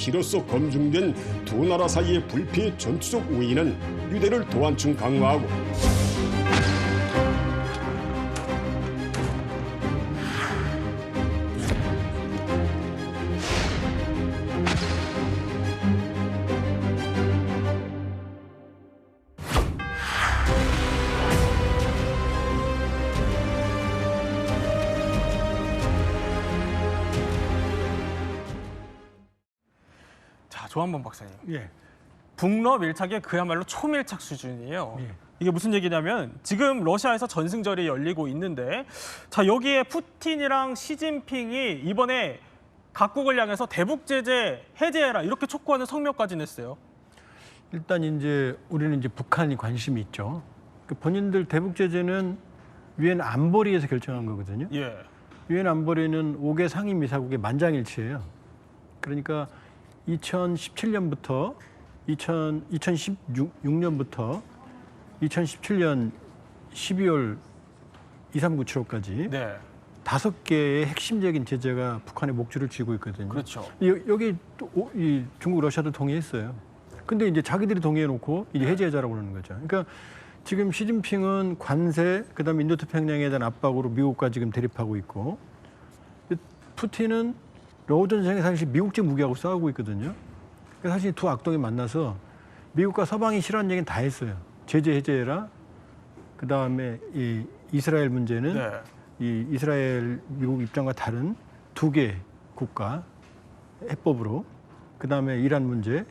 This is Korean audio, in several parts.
피로써 검증된 두 나라 사이의 불피의 전투적 우위는 유대를 더 한층 강화하고 박사님. 예. 북러 밀착이 그야말로 초밀착 수준이에요. 예. 이게 무슨 얘기냐면 지금 러시아에서 전승절이 열리고 있는데 자 여기에 푸틴이랑 시진핑이 이번에 각국을 향해서 대북 제재 해제해라 이렇게 촉구하는 성명까지 냈어요. 일단 이제 우리는 이제 북한이 관심이 있죠. 그 본인들 대북 제재는 유엔 안보리에서 결정한 거거든요. 예. 유엔 안보리는 5개 상임 이사국의 만장일치예요. 그러니까 2017년부터 2000, 2016년부터 2017년 12월 2397호까지 네. 다섯 개의 핵심적인 제재가 북한의 목줄을 쥐고 있거든요. 그렇죠. 여- 여기 또 오- 이 중국, 러시아도 동의했어요. 근데 이제 자기들이 동의해놓고 이제 해제하자라고 그러는 거죠. 그러니까 지금 시진핑은 관세, 그다음에 인도태평양에 대한 압박으로 미국과 지금 대립하고 있고, 푸틴은 러우 전쟁에 사실 미국제 무기하고 싸우고 있거든요. 사실 두 악동이 만나서 미국과 서방이 싫어하는 얘기는 다 했어요. 제재 해제해라. 그 다음에 이 이스라엘 문제는 네. 이 이스라엘 미국 입장과 다른 두 개 국가 해법으로 그 다음에 이란 문제,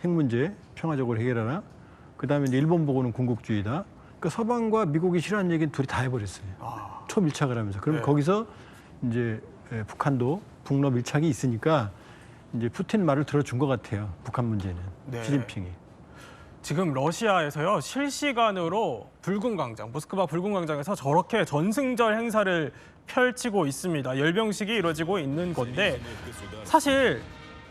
핵 문제 평화적으로 해결하라. 그 다음에 이제 일본 보고는 군국주의다. 그러니까 서방과 미국이 싫어하는 얘기는 둘이 다 해버렸어요. 아, 초밀착을 하면서. 그럼 네. 거기서 이제 에, 북한도 북러 밀착이 있으니까 이제 푸틴 말을 들어준 것 같아요. 북한 문제는 네. 시진핑이. 지금 러시아에서요 실시간으로 붉은 광장, 모스크바 붉은 광장에서 저렇게 전승절 행사를 펼치고 있습니다. 열병식이 이루어지고 있는 건데 사실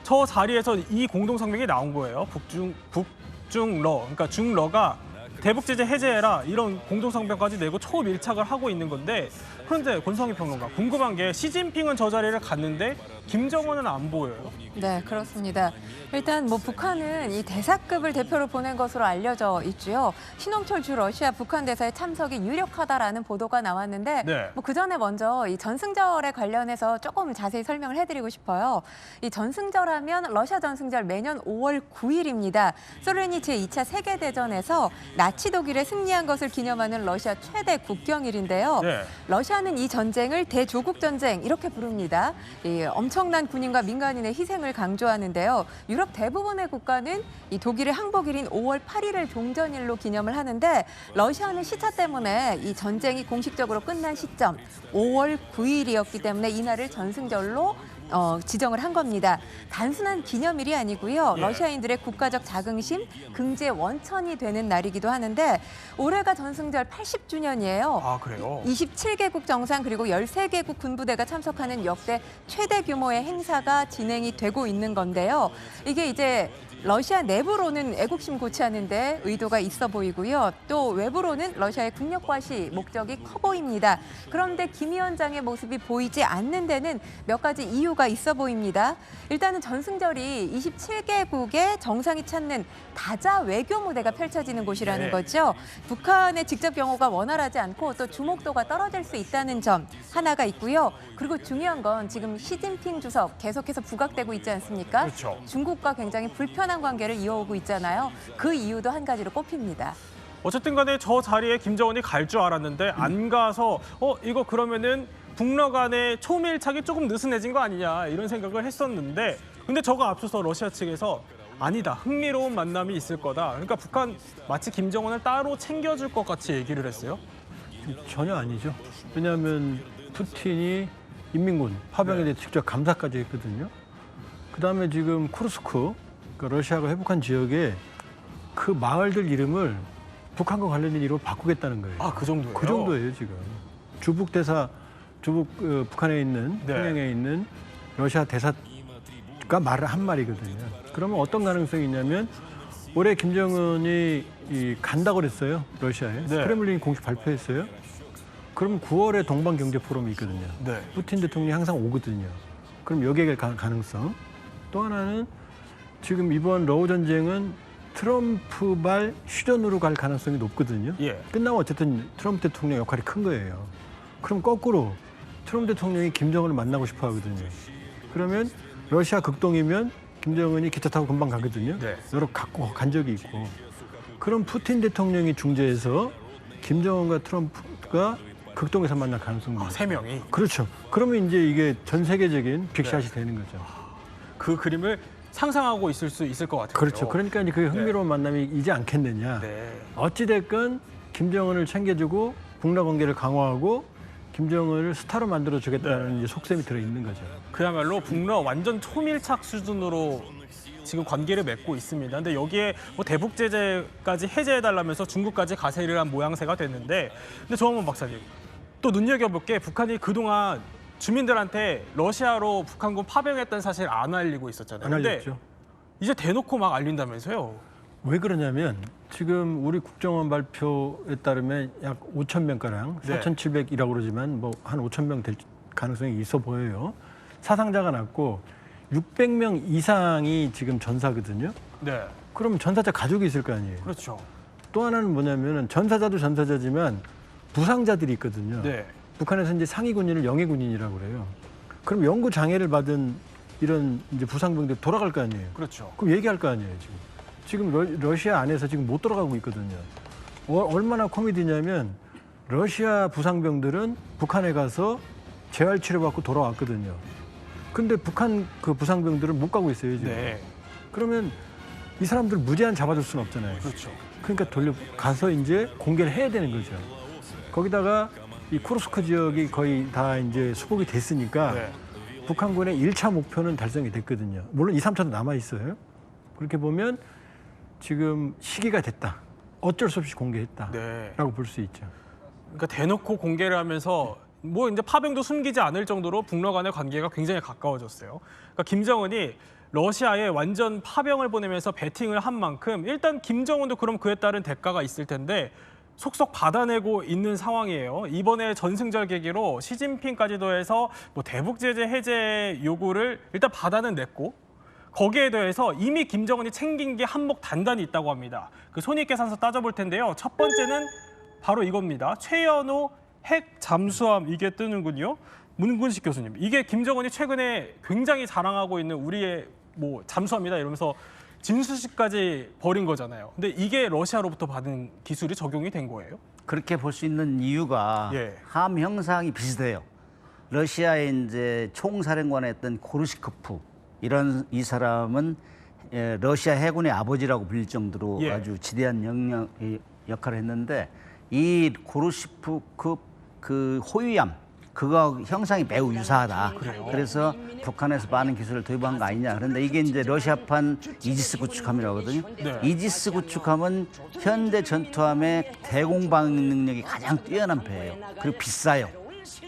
저 자리에서 이 공동 성명이 나온 거예요. 북중 북중러, 그러니까 중러가 대북 제재 해제해라 이런 공동 성명까지 내고 초밀착을 하고 있는 건데 그런데 권성희 평론가 궁금한 게 시진핑은 저 자리를 갔는데 김정은은 안 보여요. 네, 그렇습니다. 일단 뭐 북한은 이 대사급을 대표로 보낸 것으로 알려져 있고요. 신홍철 주 러시아 북한 대사의 참석이 유력하다라는 보도가 나왔는데 네. 뭐그 전에 먼저 이 전승절에 관련해서 조금 자세히 설명을 해드리고 싶어요. 이 전승절하면 러시아 전승절 매년 5월 9일입니다. 소련이 제2차 세계 대전에서 나치 독일에 승리한 것을 기념하는 러시아 최대 국경일인데요. 네. 러시아 는 이 전쟁을 대조국 전쟁 이렇게 부릅니다. 이 엄청난 군인과 민간인의 희생을 강조하는데요. 유럽 대부분의 국가는 이 독일의 항복일인 5월 8일을 종전일로 기념을 하는데 러시아는 시차 때문에 이 전쟁이 공식적으로 끝난 시점 5월 9일이었기 때문에 이날을 전승절로 어, 지정을 한 겁니다. 단순한 기념일이 아니고요. 예. 러시아인들의 국가적 자긍심, 긍제 원천이 되는 날이기도 하는데 올해가 전승절 80주년이에요. 아 그래요? 27개국 정상 그리고 13개국 군부대가 참석하는 역대 최대 규모의 행사가 진행이 되고 있는 건데요. 이게 이제 러시아 내부로는 애국심 고취하는데 의도가 있어 보이고요. 또 외부로는 러시아의 국력 과시 목적이 커 보입니다. 그런데 김 위원장의 모습이 보이지 않는 데는 몇 가지 이유가 있어 보입니다. 일단은 전승절이 27개국의 정상이 찾는 다자 외교 무대가 펼쳐지는 곳이라는 네. 거죠. 북한의 직접 경호가 원활하지 않고 또 주목도가 떨어질 수 있다는 점 하나가 있고요. 그리고 중요한 건 지금 시진핑 주석 계속해서 부각되고 있지 않습니까? 그렇죠. 중국과 굉장히 불편한 관계를 이어오고 있잖아요. 그 이유도 한 가지로 꼽힙니다. 어쨌든 간에 저 자리에 김정은이 갈 줄 알았는데 안 가서 어 이거 그러면은 북러 간의 초밀착이 조금 느슨해진 거 아니냐 이런 생각을 했었는데 근데 저거 앞서서 러시아 측에서 아니다 흥미로운 만남이 있을 거다 그러니까 북한 마치 김정은을 따로 챙겨줄 것 같이 얘기를 했어요 전혀 아니죠. 왜냐하면 푸틴이 인민군 파병에 대해 직접 감사까지 했거든요. 그 다음에 지금 쿠르스크, 그 러시아가 회복한 지역에 그 마을들 이름을 북한과 관련된 이름으로 바꾸겠다는 거예요. 아 그 정도예요 그 정도예요 지금. 주북 대사, 주북 어, 북한에 있는 네. 평양에 있는 러시아 대사가 말을 한 말이거든요. 그러면 어떤 가능성이 있냐면 올해 김정은이 이 간다고 그랬어요 러시아에 네. 크렘린이 공식 발표했어요. 그럼 9월에 동방 경제 포럼이 있거든요. 네 푸틴 대통령이 항상 오거든요. 그럼 여기에 갈 가- 가능성. 또 하나는 지금 이번 러우 전쟁은 트럼프발 휴전으로 갈 가능성이 높거든요. 예. 끝나면 어쨌든 트럼프 대통령 역할이 큰 거예요. 그럼 거꾸로 트럼프 대통령이 김정은을 만나고 싶어 하거든요. 그러면 러시아 극동이면 김정은이 기차 타고 금방 가거든요. 네. 여러 갖고 간 적이 있고. 그럼 푸틴 대통령이 중재해서 김정은과 트럼프가 극동에서 만날 가능성도 아. 세 명이 그렇죠. 그러면 이제 이게 전 세계적인 네. 빅샷이 되는 거죠. 그 그림을 상상하고 있을 수 있을 것 같아요. 그렇죠. 그러니까 이제 그 흥미로운 만남이 이지 않겠느냐. 네. 어찌됐건 김정은을 챙겨주고 북러 관계를 강화하고 김정은을 스타로 만들어 주겠다는 이제 속셈이 들어 있는 거죠. 그야말로 북러 완전 초밀착 수준으로 지금 관계를 맺고 있습니다. 근데 여기에 뭐 대북 제재까지 해제해 달라면서 중국까지 가세를 한 모양새가 됐는데 근데 조한범 박사님 또 눈여겨볼 게 북한이 그동안 주민들한테 러시아로 북한군 파병했다는 사실 안 알리고 있었잖아요. 안 근데 알렸죠. 이제 대놓고 막 알린다면서요. 왜 그러냐면 지금 우리 국정원 발표에 따르면 약 5천 명 가량, 네. 4,700이라고 그러지만 뭐 한 5천 명 될 가능성이 있어 보여요. 사상자가 났고 600명 이상이 지금 전사거든요. 네. 그럼 전사자 가족이 있을 거 아니에요. 그렇죠. 또 하나는 뭐냐면은 전사자도 전사자지만 부상자들이 있거든요. 네. 북한에서 이제 상위 군인을 영해 군인이라고 그래요. 그럼 연구 장애를 받은 이런 이제 부상병들 돌아갈 거 아니에요. 그렇죠. 그럼 얘기할 거 아니에요 지금. 지금 러, 러시아 안에서 지금 못 돌아가고 있거든요. 어, 얼마나 코미디냐면 러시아 부상병들은 북한에 가서 재활 치료받고 돌아왔거든요. 근데 북한 그 부상병들은 못 가고 있어요 지금. 네. 그러면 이 사람들 무제한 잡아줄 수는 없잖아요. 그렇죠. 그러니까 돌려 가서 이제 공개를 해야 되는 거죠. 거기다가 이 쿠르스크 지역이 거의 다 이제 수복이 됐으니까 네. 북한군의 일 차 목표는 달성이 됐거든요. 물론 2, 3차도 남아 있어요. 그렇게 보면 지금 시기가 됐다. 어쩔 수 없이 공개했다라고 네. 볼수 있죠. 그러니까 대놓고 공개를 하면서 뭐 이제 파병도 숨기지 않을 정도로 북러 간의 관계가 굉장히 가까워졌어요. 그러니까 김정은이 러시아에 완전 파병을 보내면서 배팅을 한 만큼 일단 김정은도 그럼 그에 따른 대가가 있을 텐데 속속 받아내고 있는 상황이에요. 이번에 전승절 계기로 시진핑까지도 해서 뭐 대북 제재 해제 요구를 일단 받아는 냈고 거기에 대해서 이미 김정은이 챙긴 게 한몫 단단히 있다고 합니다. 그 손익 계산서 따져볼 텐데요. 첫 번째는 바로 이겁니다. 최연호 핵 잠수함 이게 뜨는군요. 문근식 교수님, 이게 김정은이 최근에 굉장히 자랑하고 있는 우리의 뭐 잠수함이다 이러면서 진수식까지 벌인 거잖아요. 근데 이게 러시아로부터 받은 기술이 적용이 된 거예요? 그렇게 볼 수 있는 이유가 예. 함 형상이 비슷해요. 러시아의 이제 총사령관이었던 고르시코프 이런 이 사람은 예, 러시아 해군의 아버지라고 불릴 정도로 예. 아주 지대한 이 역할을 했는데 이 고르시코프 그 호위함 그거 형상이 매우 유사하다. 그래서 북한에서 많은 기술을 도입한 거 아니냐. 그런데 이게 이제 러시아판 이지스 구축함이라거든요. 네. 이지스 구축함은 현대 전투함의 대공방 능력이 가장 뛰어난 배예요. 그리고 비싸요.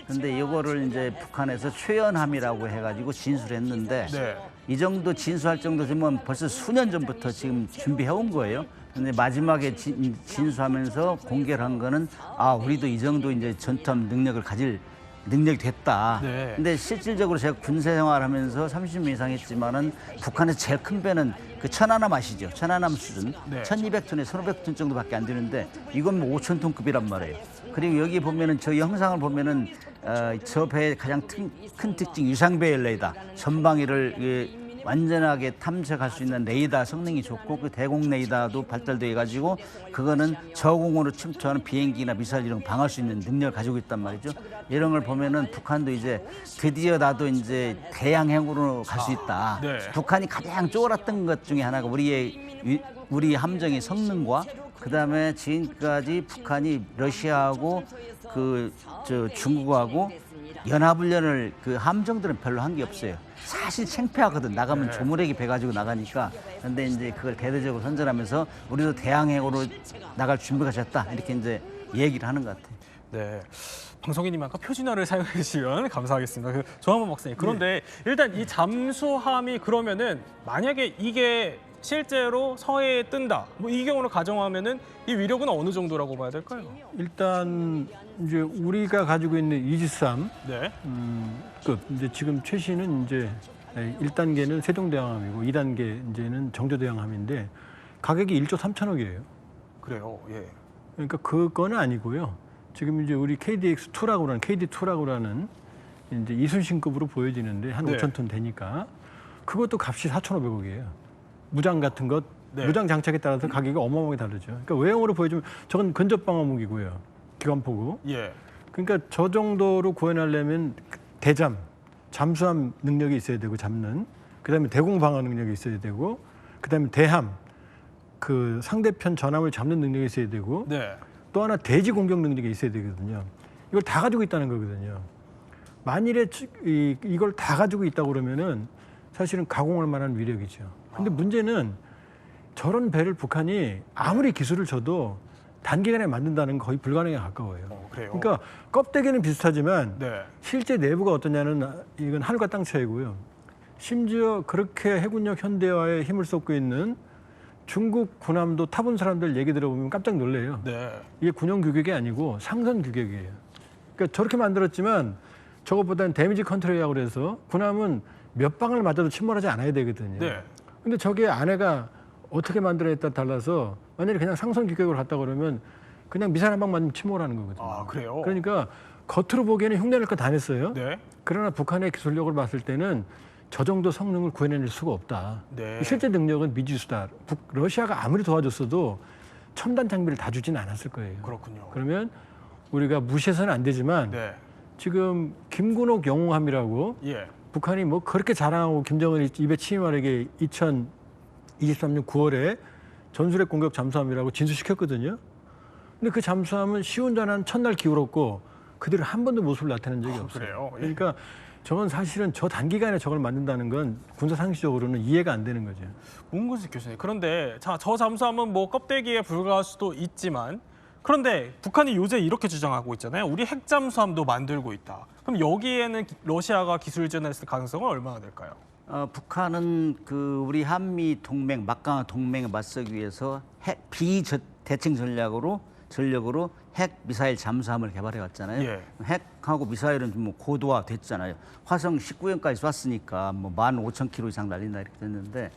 근데 이거를 이제 북한에서 최연함이라고 해가지고 진술했는데 네. 이 정도 진수할 정도 되면 벌써 수년 전부터 지금 준비해 온 거예요. 근데 마지막에 진, 진수하면서 공개를 한 거는 아 우리도 이 정도 이제 전투함 능력을 가질 능력이 됐다. 네. 근데 실질적으로 제가 군사 생활하면서 30년 이상 했지만은 북한에서 제일 큰 배는 그 천안함 아시죠? 천안함 수준. 네. 1200톤에 1500톤 정도밖에 안 되는데 이건 뭐 5,000톤급이란 말이에요. 그리고 여기 보면은 저 영상을 보면은 어, 저 배의 가장 큰, 큰 특징 유상배 열레이다. 전방위를 예, 완전하게 탐색할 수 있는 레이더 성능이 좋고 그 대공 레이더도 발달돼 가지고 그거는 저공으로 침투하는 비행기나 미사일 이런 거 방어할 수 있는 능력을 가지고 있단 말이죠. 이런 걸 보면은 북한도 이제 드디어 나도 이제 대양행으로 갈 수 있다. 네. 북한이 가장 쫄았던 것 중에 하나가 우리의 위- 우리 함정의 성능과 그다음에 지금까지 북한이 러시아하고 그 저 중국하고 연합훈련을 그 함정들은 별로 한 게 없어요. 사실 창피하거든. 나가면 조무래기 배 가지고 나가니까. 근데 이제 그걸 대대적으로 선전하면서 우리도 대항해으로 나갈 준비가 됐다. 이렇게 이제 얘기를 하는 것 같아요. 네. 방송인님 아까 표준어를 사용해 주시면 감사하겠습니다. 그 조한범 박사님. 그런데 일단 이 잠수함이 그러면은 만약에 이게 실제로 서해에 뜬다. 뭐 이 경우를 가정하면은 이 위력은 어느 정도라고 봐야 될까요? 일단 이제 우리가 가지고 있는 이지스함 네. 음, 끝. 이제 지금 최신은 이제 일 1단계는 세종대왕함이고 2단계 이제는 정조대왕함인데 가격이 1조 3천억이에요. 그래요. 예. 그러니까 그거는 아니고요. 지금 이제 우리 KDX2라고 하는 KD2라고 하는 이제 이순신급으로 보여지는데 한 네. 5천 톤 되니까 그것도 값이 4,500억이에요. 무장 같은 것 네. 무장 장착에 따라서 가격이 어마어마하게 다르죠. 그러니까 외형으로 보여주면 저건 근접 방어 무기고요. 기관포구. 예. 그러니까 저 정도로 구현하려면 대잠, 잠수함 능력이 있어야 되고 잡는. 그다음에 대공 방어 능력이 있어야 되고 그다음에 대함 그 상대편 전함을 잡는 능력이 있어야 되고 네. 또 하나 대지 공격 능력이 있어야 되거든요. 이걸 다 가지고 있다는 거거든요. 만일에 이, 이걸 다 가지고 있다고 그러면은 사실은 가공할 만한 위력이죠. 근데 문제는 저런 배를 북한이 아무리 기술을 줘도 단기간에 만든다는 건 거의 불가능에 가까워요. 어, 그래요. 그러니까 껍데기는 비슷하지만 네. 실제 내부가 어떠냐는 이건 하늘과 땅 차이고요. 심지어 그렇게 해군력 현대화에 힘을 쏟고 있는 중국 군함도 타본 사람들 얘기 들어보면 깜짝 놀래요. 네. 이게 군용 규격이 아니고 상선 규격이에요. 그러니까 저렇게 만들었지만 저것보다는 데미지 컨트롤이라고 그래서 군함은 몇 방을 맞아도 침몰하지 않아야 되거든요. 네. 근데 저게 안에가 어떻게 만들어야 따라 달라서 만약에 그냥 상선 규격으로 갔다 그러면 그냥 미사일 한 방 맞으면 침몰하는 거거든요. 아, 그래요? 그러니까 겉으로 보기에는 흉내낼 거 다 냈어요. 네. 그러나 북한의 기술력을 봤을 때는 저 정도 성능을 구해낼 수가 없다. 네. 실제 능력은 미지수다. 북, 러시아가 아무리 도와줬어도 첨단 장비를 다 주진 않았을 거예요. 그렇군요. 그러면 우리가 무시해서는 안 되지만 네. 지금 김군옥 영웅함이라고 예. 북한이 뭐 그렇게 자랑하고 김정은이 입에 침임하게 2023년 9월에 전술핵 공격 잠수함이라고 진수시켰거든요. 근데 그 잠수함은 시운전한 첫날 기울었고 그대로 한 번도 모습을 나타낸 적이 없어요. 그래요? 예. 그러니까 저건 사실은 저 단기간에 저걸 만든다는 건 군사 상식적으로는 이해가 안 되는 거죠. 문근식 교수님. 그런데 자, 저 잠수함은 뭐 껍데기에 불과할 수도 있지만 그런데 북한이 요새 이렇게 주장하고 있잖아요. 우리 핵 잠수함도 만들고 있다. 그럼 여기에는 기- 러시아가 기술 지원했을 가능성은 얼마나 될까요? 어, 북한은 그 우리 한미 동맹 막강한 동맹에 맞서기 위해서 핵 비대칭 전략으로 전력으로 핵 미사일 잠수함을 개발해 왔잖아요. 예. 핵하고 미사일은 뭐 고도화 됐잖아요. 화성 19형까지 쐈으니까 뭐 15,000km 이상 날린다 이렇게 됐는데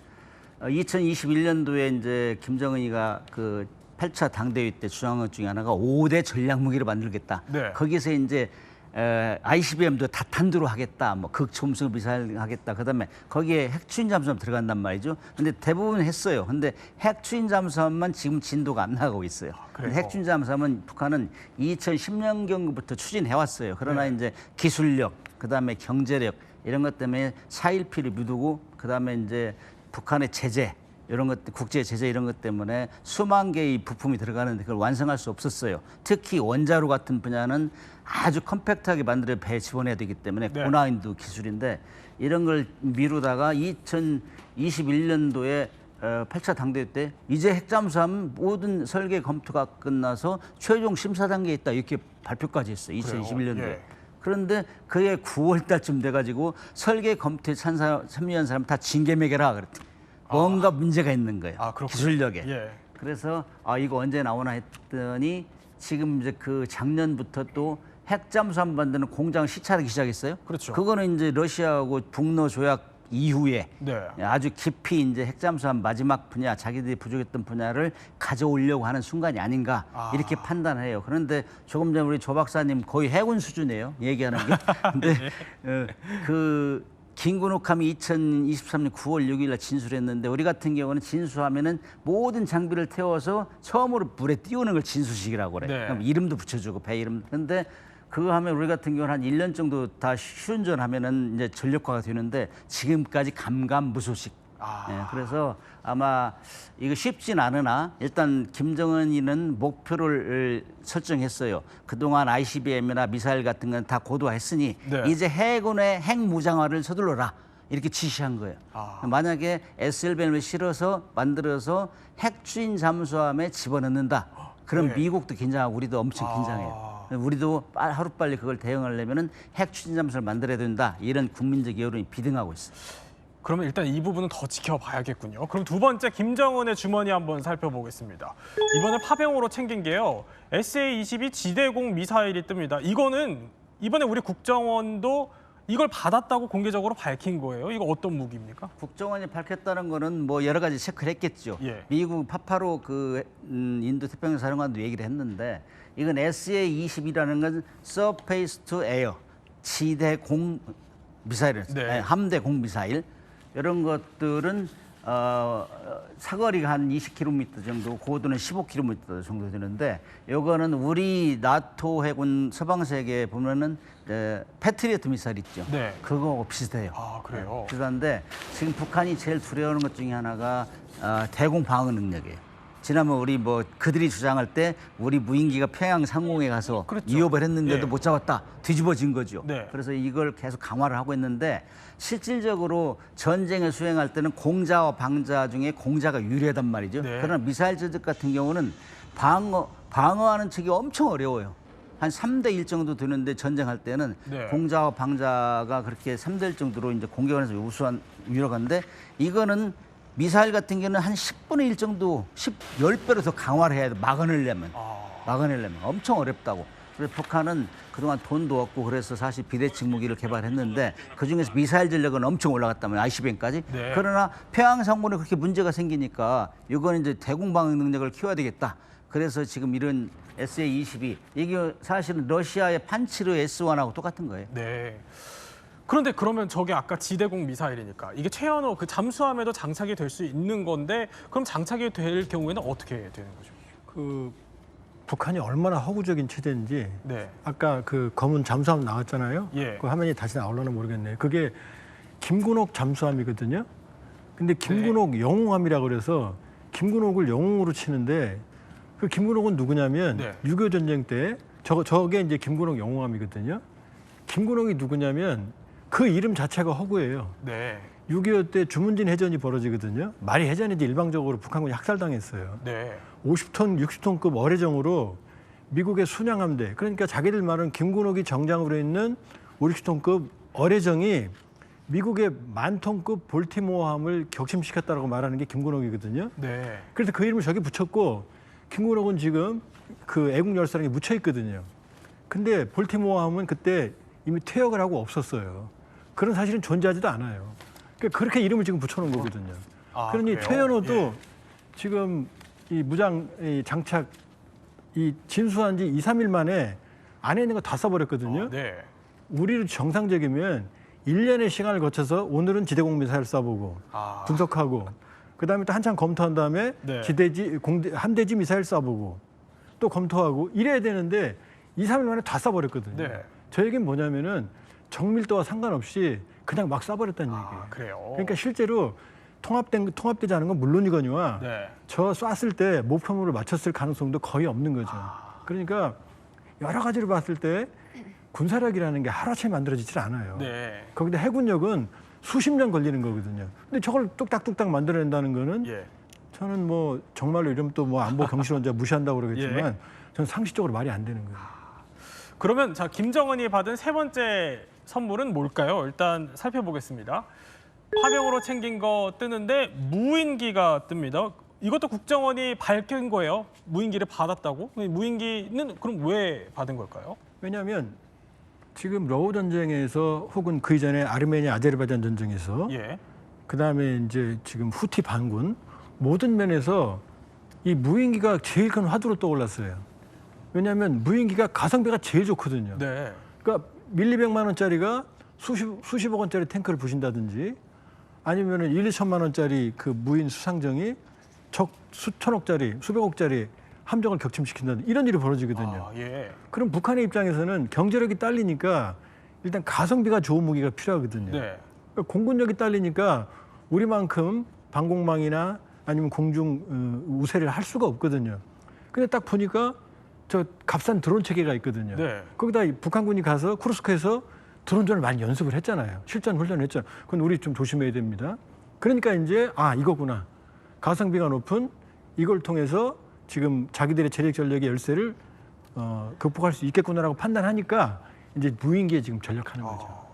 어, 2021년도에 이제 김정은이가 그 8차 당대회 때 주장한 것 중에 하나가 5대 전략 무기를 만들겠다. 네. 거기서 이제 에, ICBM도 다탄두로 하겠다, 뭐 극초음속 미사일 하겠다. 그다음에 거기에 핵추인 잠수함 들어간단 말이죠. 근데 대부분 했어요. 근데 핵추인 잠수함만 지금 진도가 안 나가고 있어요. 그래요? 핵추인 잠수함은 북한은 2010년 경부터 추진해 왔어요. 그러나 네. 이제 기술력, 그다음에 경제력 이런 것 때문에 사일피를 미루고 그다음에 이제 북한의 제재 이런 것 국제 제재 이런 것 때문에 수만 개의 부품이 들어가는데 그걸 완성할 수 없었어요. 특히 원자로 같은 분야는 아주 컴팩트하게 만들어 배에 집어내야 되기 때문에 네. 고난이도 기술인데 이런 걸 미루다가 2021년도에 어, 8차 당대회 때 이제 핵잠수함 모든 설계 검토가 끝나서 최종 심사 단계에 있다 이렇게 발표까지 했어요. 2021년도에. 예. 그런데 그게 9월 달쯤 돼가지고 설계 검토에 참사, 참여한 사람 다 징계 매겨라 그랬더니 뭔가 문제가 있는 거예요. 아, 그렇군요. 기술력에. 예. 그래서 아 이거 언제 나오나 했더니 지금 이제 그 작년부터 또 핵잠수함 만드는 공장 시찰하기 시작했어요. 그렇죠. 그거는 이제 러시아하고 북러 조약 이후에 네. 아주 깊이 이제 핵잠수함 마지막 분야 자기들이 부족했던 분야를 가져오려고 하는 순간이 아닌가 아. 이렇게 판단해요. 그런데 조금 전에 우리 조 박사님 거의 해군 수준이에요. 얘기하는 게. 근데 어, 그 김근옥함이 2023년 9월 6일 날 진술했는데 우리 같은 경우는 진수하면은 모든 장비를 태워서 처음으로 물에 띄우는 걸 진수식이라고 그래요. 네. 그럼 이름도 붙여주고 배 이름. 근데 그거 하면 우리 같은 경우는 한 1년 정도 다 시운전하면은 이제 전력화가 되는데 지금까지 감감무소식. 아. 예, 그래서 아마 이거 쉽진 않으나 일단 김정은이는 목표를 설정했어요. 그동안 ICBM이나 미사일 같은 건 다 고도화했으니 네. 이제 해군의 핵 무장화를 서둘러라. 이렇게 지시한 거예요. 아. 만약에 SLBM을 실어서 만들어서 핵추인 잠수함에 집어넣는다. 그럼 네. 미국도 긴장하고 우리도 엄청 아. 긴장해요. 우리도 빠- 하루빨리 그걸 대응하려면은 핵추진 잠수함을 만들어야 된다. 이런 국민적 여론이 비등하고 있어요. 그러면 일단 이 부분은 더 지켜봐야겠군요. 그럼 두 번째 김정은의 주머니 한번 살펴보겠습니다. 이번에 파병으로 챙긴 게요. SA-22 지대공 미사일이 뜹니다. 이거는 이번에 우리 국정원도 이걸 받았다고 공개적으로 밝힌 거예요. 이거 어떤 무기입니까? 국정원이 밝혔다는 거는 뭐 여러 가지 체크를 했겠죠. 예. 미국 파파로 그 음, 인도 태평양 사령관도 얘기를 했는데 이건 SA-20이라는 건 Surface to Air 지대 공 미사일, 네. 아니, 함대 공 미사일 이런 것들은 어, 어, 사거리가 한 20km 정도, 고도는 15km 정도 되는데 요거는 우리 나토 해군 서방 세계에 보면은 에, 패트리어트 미사일 있죠. 네. 그거하고 비슷해요. 아 그래요. 비슷한데 지금 북한이 제일 두려워하는 것 중에 하나가 아, 대공 방어 능력이에요. 지난번 우리 뭐 그들이 주장할 때 우리 무인기가 평양 상공에 가서 그렇죠. 위협을 했는데도 예. 못 잡았다 뒤집어진 거죠. 네. 그래서 이걸 계속 강화를 하고 있는데 실질적으로 전쟁을 수행할 때는 공자와 방자 중에 공자가 유리하단 말이죠. 네. 그러나 미사일 저적 같은 경우는 방어 방어하는 측이 엄청 어려워요. 한 3대 1 정도 되는데 전쟁할 때는 네. 공자와 방자가 그렇게 3대 1 정도로 이제 공격을 해서 우수한 유력한데 이거는 미사일 같은 경우는 한 10분의 1 정도, 10, 10배로 더 강화를 해야 돼. 막아내려면. 막아내려면. 엄청 어렵다고. 그래서 북한은 그동안 돈도 없고 그래서 사실 비대칭 무기를 개발했는데 그중에서 미사일 전력은 엄청 올라갔다면 ICBM까지. 네. 그러나 평양 상공에 그렇게 문제가 생기니까 이거는 이제 대공 방어 능력을 키워야 되겠다. 그래서 지금 이런 SA-22 이게 사실은 러시아의 판치르 S1하고 똑같은 거예요. 네. 그런데 그러면 저게 아까 지대공 미사일이니까 이게 최연호 그 잠수함에도 장착이 될 수 있는 건데 그럼 장착이 될 경우에는 어떻게 되는 거죠? 그 북한이 얼마나 허구적인 체제인지 네. 아까 그 검은 잠수함 나왔잖아요. 예. 그 화면이 다시 나올려나 모르겠네요. 그게 김군옥 잠수함이거든요. 근데 김군옥 네. 영웅함이라 그래서 김군옥을 영웅으로 치는데 그 김군옥은 누구냐면 네. 6.25 전쟁 때 저거 저게 이제 김군옥 영웅함이거든요. 김군옥이 누구냐면 그 이름 자체가 허구예요. 네. 6.25 때 주문진 해전이 벌어지거든요. 말이 해전이지 일방적으로 북한군이 학살당했어요. 네. 50톤, 60톤급 어뢰정으로 미국의 순양함대 그러니까 자기들 말은 김군옥이 정장으로 있는 5, 60톤급 어뢰정이 미국의 만톤급 볼티모어함을 격침시켰다라고 말하는 게 김군옥이거든요. 네. 그래서 그 이름을 저기 붙였고 김군옥은 지금 그 애국 열사랑에 묻혀 있거든요. 근데 볼티모어함은 그때 이미 퇴역을 하고 없었어요. 그런 사실은 존재하지도 않아요. 그러니까 그렇게 이름을 지금 붙여놓은 거거든요. 아, 그러니 그래요? 퇴연호도 예. 지금 이 무장 이 장착 이 진수한 지 2, 3일 만에 안에 있는 거 다 써버렸거든요. 아, 네. 우리를 정상적이면 1년의 시간을 거쳐서 오늘은 지대공 미사일 쏴보고 아. 분석하고 그다음에 또 한참 검토한 다음에 네. 지대지 공대 함대지 미사일 쏴보고 또 검토하고 이래야 되는데 2, 3일 만에 다 쏴버렸거든요. 네. 저 얘기는 뭐냐면은 정밀도와 상관없이 그냥 막 쏴버렸다는 얘기예요. 아, 그래요. 그러니까 실제로 통합된 통합되지 않은 건 물론이거니와 네. 저 쐈을 때 목표물을 맞췄을 가능성도 거의 없는 거죠. 아. 그러니까 여러 가지로 봤을 때 군사력이라는 게 하루아침에 만들어지질 않아요. 네. 거기다 해군력은 수십 년 걸리는 거거든요. 근데 저걸 뚝딱뚝딱 만들어낸다는 거는 예. 저는 뭐 정말로 이러면 또 뭐 안보 경실원자 무시한다고 그러겠지만 예. 저는 상식적으로 말이 안 되는 거예요. 그러면 자 김정은이 받은 세 번째 선물은 뭘까요? 일단 살펴보겠습니다. 화병으로 챙긴 거 뜨는데 무인기가 뜹니다. 이것도 국정원이 밝힌 거예요. 무인기를 받았다고? 무인기는 그럼 왜 받은 걸까요? 왜냐하면 지금 러우 전쟁에서 혹은 그 이전에 아르메니아 아제르바이잔 전쟁에서 예. 그다음에 이제 지금 후티 반군 모든 면에서 이 무인기가 제일 큰 화두로 떠올랐어요. 왜냐하면 무인기가 가성비가 제일 좋거든요. 네. 그러니까 밀리백만 원짜리가 수십 수십억 원짜리 탱크를 부신다든지 아니면은 일, 이천만 원짜리 그 무인 수상정이 적 수천억짜리 수백억짜리 함정을 격침시킨다든 이런 일이 벌어지거든요. 아, 예. 그럼 북한의 입장에서는 경제력이 딸리니까 일단 가성비가 좋은 무기가 필요하거든요. 네. 그러니까 공군력이 딸리니까 우리만큼 방공망이나 아니면 공중 어, 우세를 할 수가 없거든요. 근데 딱 보니까 저 값싼 드론 체계가 있거든요. 네. 거기다 이 북한군이 가서 쿠르스크에서 드론전을 많이 연습을 했잖아요. 실전 훈련을 했잖아요. 그건 우리 좀 조심해야 됩니다. 그러니까 이제 아 이거구나. 가성비가 높은 이걸 통해서 지금 자기들의 재력 전력의 열세를 어, 극복할 수 있겠구나라고 판단하니까 이제 무인기에 지금 전력하는 거죠.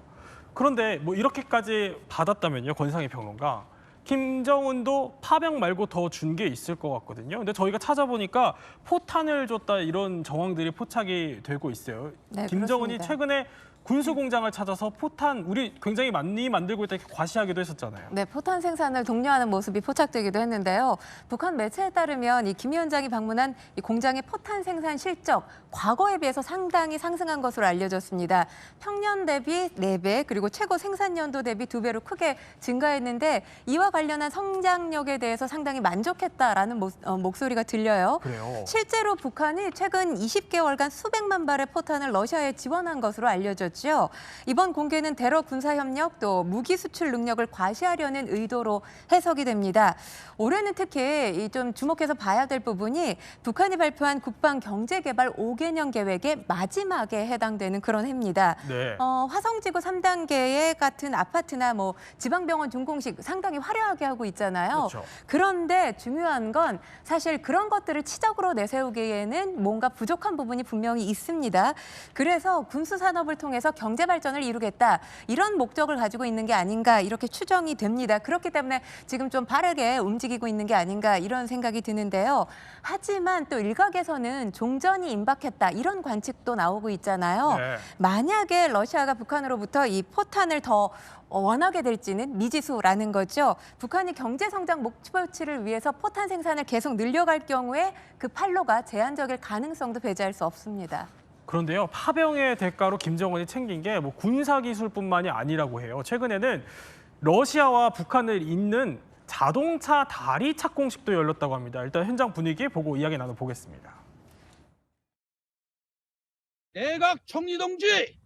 그런데 뭐 이렇게까지 받았다면요, 권상희 평론가. 김정은도 파병 말고 더 준 게 있을 것 같거든요. 근데 저희가 찾아보니까 포탄을 줬다 이런 정황들이 포착이 되고 있어요. 네, 김정은이 그렇습니다. 최근에 군수 공장을 찾아서 포탄 우리 굉장히 많이 만들고 있다 이렇게 과시하기도 했었잖아요. 네, 포탄 생산을 독려하는 모습이 포착되기도 했는데요. 북한 매체에 따르면 이 김 위원장이 방문한 이 공장의 포탄 생산 실적 과거에 비해서 상당히 상승한 것으로 알려졌습니다. 평년 대비 4배 그리고 최고 생산 연도 대비 2배로 크게 증가했는데 이와 관련한 성장력에 대해서 상당히 만족했다라는 모, 어, 목소리가 들려요. 그래요. 실제로 북한이 최근 20개월간 수백만 발의 포탄을 러시아에 지원한 것으로 알려졌죠. 이번 공개는 대러 군사 협력 또 무기 수출 능력을 과시하려는 의도로 해석이 됩니다. 올해는 특히 이좀 주목해서 봐야 될 부분이 북한이 발표한 국방 경제 개발 5개년 계획의 마지막에 해당되는 그런 해입니다. 네. 어, 화성지구 3단계의 같은 아파트나 뭐 지방병원 준공식 상당히 화려하게 하고 있잖아요. 그렇죠. 그런데 중요한 건 사실 그런 것들을 치적으로 내세우기에는 뭔가 부족한 부분이 분명히 있습니다. 그래서 군수 산업을 통해서 경제 발전을 이루겠다 이런 목적을 가지고 있는 게 아닌가 이렇게 추정이 됩니다. 그렇기 때문에 지금 좀 빠르게 움직이고 있는 게 아닌가 이런 생각이 드는데요. 하지만 또 일각에서는 종전이 임박했다 이런 관측도 나오고 있잖아요. 네. 만약에 러시아가 북한으로부터 이 포탄을 더 원하게 될지는 미지수라는 거죠. 북한이 경제 성장 목표치를 위해서 포탄 생산을 계속 늘려갈 경우에 그 판로가 제한적일 가능성도 배제할 수 없습니다. 그런데요, 파병의 대가로 김정은이 챙긴 게 뭐 군사 기술뿐만이 아니라고 해요. 최근에는 러시아와 북한을 잇는 자동차 다리 착공식도 열렸다고 합니다. 일단 현장 분위기 보고 이야기 나눠보겠습니다. 내각 총리 동지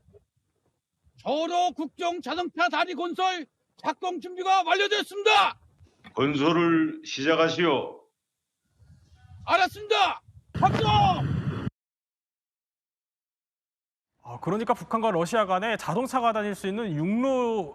저로 국경 자동차 다리 건설 착공 준비가 완료됐습니다. 건설을 시작하시오. 알았습니다. 합동! 아, 그러니까 북한과 러시아 간에 자동차가 다닐 수 있는 육로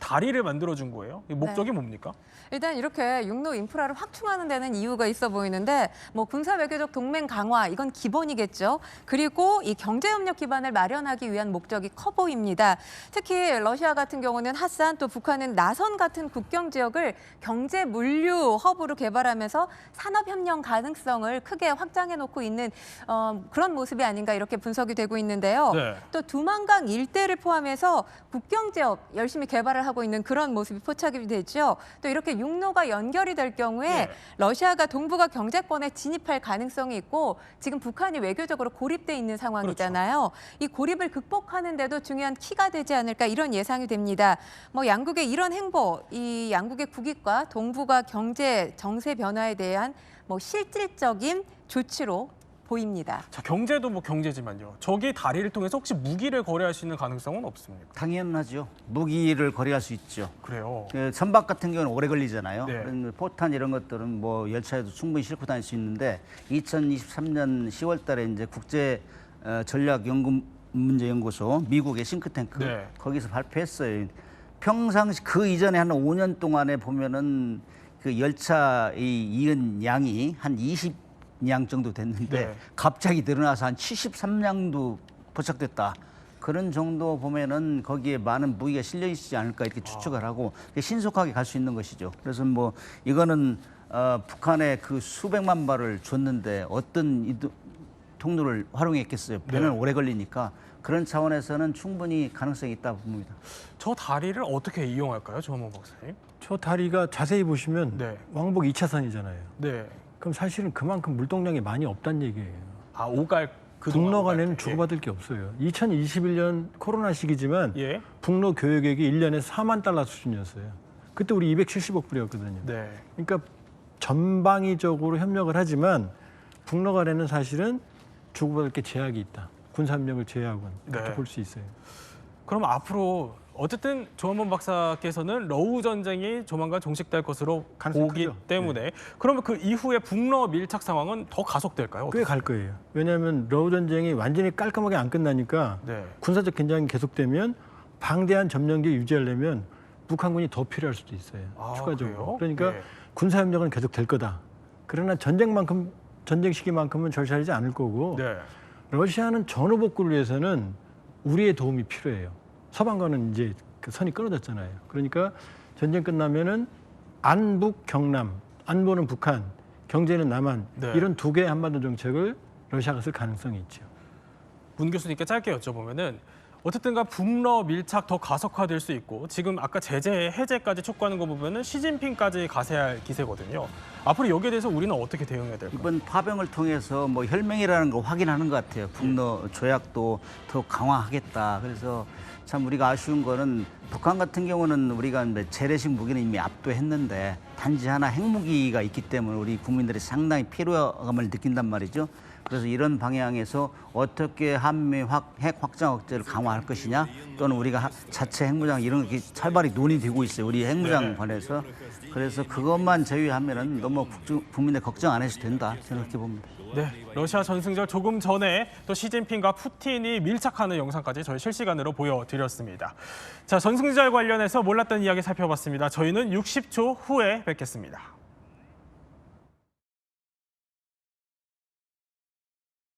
다리를 만들어 준 거예요. 이 목적이 네. 뭡니까? 일단 이렇게 육로 인프라를 확충하는 데는 이유가 있어 보이는데 뭐 군사 외교적 동맹 강화 이건 기본이겠죠. 그리고 이 경제 협력 기반을 마련하기 위한 목적이 커 보입니다. 특히 러시아 같은 경우는 핫산 또 북한은 나선 같은 국경 지역을 경제 물류 허브로 개발하면서 산업 협력 가능성을 크게 확장해 놓고 있는 어, 그런 모습이 아닌가 이렇게 분석이 되고 있는데요. 네. 또 두만강 일대를 포함해서 국경 지역 열심히 개발을 하고 있는 그런 모습이 포착이 되죠. 또 이렇게 육로가 연결이 될 경우에 네. 러시아가 동북아 경제권에 진입할 가능성이 있고 지금 북한이 외교적으로 고립돼 있는 상황이잖아요. 이 고립을 극복하는 데도 중요한 키가 되지 않을까 이런 예상이 됩니다. 뭐 양국의 이런 행보, 이 양국의 국익과 동북아 경제 정세 변화에 대한 뭐 실질적인 조치로 보입니다. 자, 경제도 뭐 경제지만요. 저기 다리를 통해서 혹시 무기를 거래할 수 있는 가능성은 없습니까? 당연하죠. 무기를 거래할 수 있죠. 그래요. 그 선박 같은 경우는 오래 걸리잖아요. 네. 그런 포탄 이런 것들은 뭐 열차에도 충분히 싣고 다닐 수 있는데 2023년 10월 달에 이제 국제 어, 전략 연구 문제 연구소 미국의 싱크탱크 네. 거기서 발표했어요. 평상시 그 이전에 한 5년 동안에 보면은 그 열차 이 이은 양이 한 20 량 정도 됐는데 네. 갑자기 늘어나서 한 73량도 포착됐다. 그런 정도 보면은 거기에 많은 무기가 실려 있지 않을까 이렇게 추측을 하고 신속하게 갈 수 있는 것이죠. 그래서 뭐 이거는 어, 북한에 그 수백만 발을 줬는데 어떤 이도, 통로를 활용했겠어요. 배는 네. 오래 걸리니까 그런 차원에서는 충분히 가능성이 있다 봅니다. 저 다리를 어떻게 이용할까요, 조한모 박사님? 저 다리가 자세히 보시면 네. 왕복 2차선이잖아요. 네. 그럼 사실은 그만큼 물동량이 많이 없다는 얘기예요. 아 오갈 그 북러 간에는 주고받을 게 없어요. 2021년 코로나 시기지만 예. 북러 교역액이 1년에 4만 달러 수준이었어요. 그때 우리 270억 불이었거든요. 네. 그러니까 전방위적으로 협력을 하지만 북러 간에는 사실은 주고받을 게 제약이 있다. 군사협력을 제외하고는 그렇게 네. 볼수 있어요. 그럼 앞으로 어쨌든 조한범 박사께서는 러우 전쟁이 조만간 종식될 것으로 보기 크죠. 네. 때문에 그러면 그 이후에 북러 밀착 상황은 더 가속될까요? 꽤 갈 거예요. 왜냐하면 러우 전쟁이 완전히 깔끔하게 안 끝나니까 네. 군사적 긴장이 계속되면 방대한 점령기 유지하려면 북한군이 더 필요할 수도 있어요. 아, 그래요? 추가적으로. 그러니까 네. 군사협력은 계속 될 거다. 그러나 전쟁만큼 전쟁 시기만큼은 절실하지 않을 거고 네. 러시아는 전후 복구를 위해서는 우리의 도움이 필요해요. 서방과는 이제 그 선이 끊어졌잖아요. 그러니까 전쟁 끝나면은 안북 경남, 안보는 북한, 경제는 남한 네. 이런 두 개의 한반도 정책을 러시아가 쓸 가능성이 있죠. 문 교수님께 짧게 여쭤보면은 어쨌든간 북러 밀착 더 가속화될 수 있고 지금 아까 제재 해제까지 촉구하는 거 보면은 시진핑까지 가세야 할 기세거든요. 앞으로 여기에 대해서 우리는 어떻게 대응해야 될까요? 이번 파병을 통해서 뭐 혈맹이라는 걸 확인하는 것 같아요. 북러 조약도 더 강화하겠다. 그래서 참 우리가 아쉬운 거는 북한 같은 경우는 우리가 재래식 무기는 이미 압도했는데 단지 하나 핵무기가 있기 때문에 우리 국민들이 상당히 피로감을 느낀단 말이죠. 그래서 이런 방향에서 어떻게 한미 확, 핵 확장 억제를 강화할 것이냐 또는 우리가 하- 자체 핵무장 이런 게 활발히 논의되고 있어요. 우리 핵무장 관해서 그래서 그것만 제외하면은 너무 국주- 국민들 걱정 안 해도 된다 생각해 봅니다. 네, 러시아 전승절 조금 전에 또 시진핑과 푸틴이 밀착하는 영상까지 저희 실시간으로 보여드렸습니다. 자, 전승절 관련해서 몰랐던 이야기 살펴봤습니다. 저희는 60초 후에 뵙겠습니다.